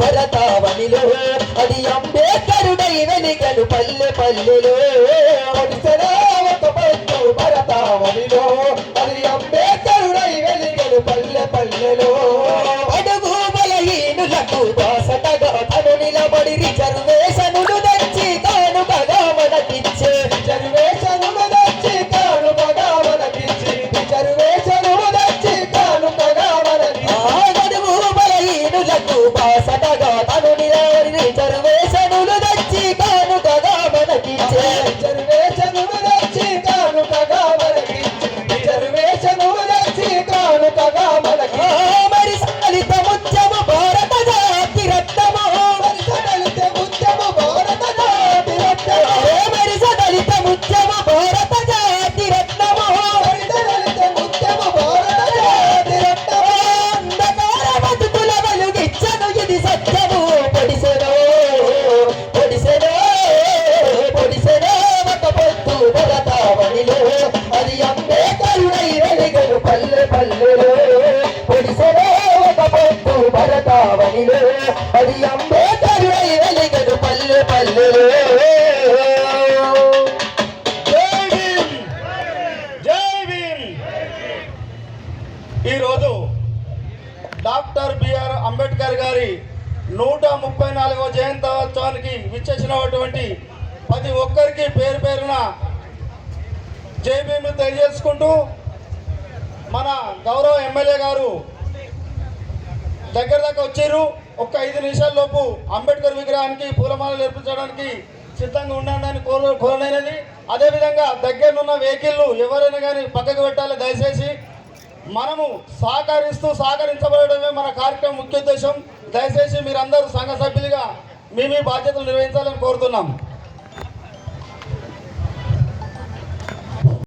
భరతావనిలో. అది అంబేద్కరుడై వెలిగెను పల్లె పల్లెలో. బలహీనులకు బాసటగా తను అది అంబేద్కరుడై వెలిగను పల్లె పల్లెలో. జై ఈరోజు డాక్టర్ బిఆర్ అంబేద్కర్ గారి నూట ముప్పై నాలుగవ జయంతోత్సవానికి విచ్చేసినటువంటి ప్రతి ఒక్కరికి పేరు పేరున జై తెలియజేసుకుంటూ మన గౌరవ ఎమ్మెల్యే గారు దగ్గర దాకా వచ్చారు. ఒక్క ఐదు నిమిషాల లోపు అంబేద్కర్ విగ్రహానికి పూలమాలలు ఏర్పించడానికి సిద్ధంగా ఉండండి కోరు కోరనైనది అదేవిధంగా దగ్గరనున్న వెహికల్లు ఎవరైనా కానీ పక్కకు పెట్టాలి దయచేసి. మనము సహకరిస్తూ సహకరించబడమే మన కార్యక్రమం ముఖ్య ఉద్దేశం. దయచేసి మీరందరూ సంఘ సభ్యులుగా మీ మీ బాధ్యతలు నిర్వహించాలని కోరుతున్నాం.